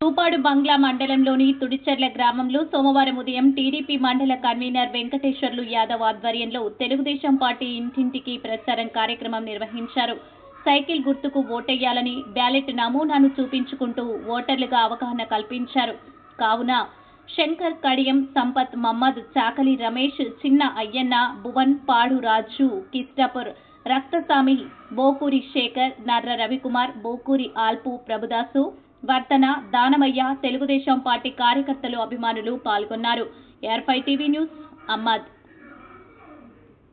తూపాడు బంగ్లా మండలంలోని తుడిచెర్ల గ్రామంలో సోమవారం ఉదయం టీడీపీ మండల కన్వీనర్ వెంకటేశ్వర్లు యాదవ్ ఆధ్వర్యంలో తెలుగుదేశం పార్టీ ఇంటింటికి ప్రచారం కార్యక్రమం నిర్వహించారు. సైకిల్ గుర్తుకు ఓటెయ్యాలని బ్యాలెట్ నమూనాను చూపించుకుంటూ ఓటర్లుగా అవగాహన కల్పించారు. కావున శంకర్ కడియం సంపత్ మహమ్మద్ చాకలి రమేష్ చిన్న అయ్యన్న భువన్ పాడు రాజు కిస్టాపూర్ రక్తసామి బోకూరి శేఖర్ నర్ర రవికుమార్ బోకూరి ఆల్పు ప్రభుదాసు వర్తన దానమయ్య తెలుగుదేశం పార్టీ కార్యకర్తలు అభిమానులు పాల్గొన్నారు. ఎయిర్ఫై టీవీ న్యూస్ అహ్మద్.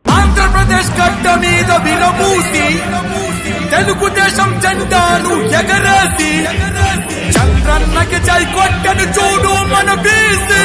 ఆంధ్రప్రదేశ్ గడ్డ మీద విరబూసి తెలుగుదేశం జెండాను ఎగరేసి చంద్రన్నకి జై కొట్టను చూడు మన బీసీ.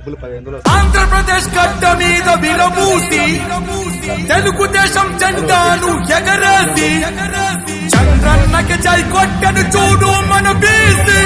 డబ్బులు పదిహేను ఆంధ్రప్రదేశ్ కట్ట మీద విరబూసి తెలుగుదేశం జెండాను ఎగరేసి చంద్రన్నకి చై కొట్టను చూడు మన బీసీ.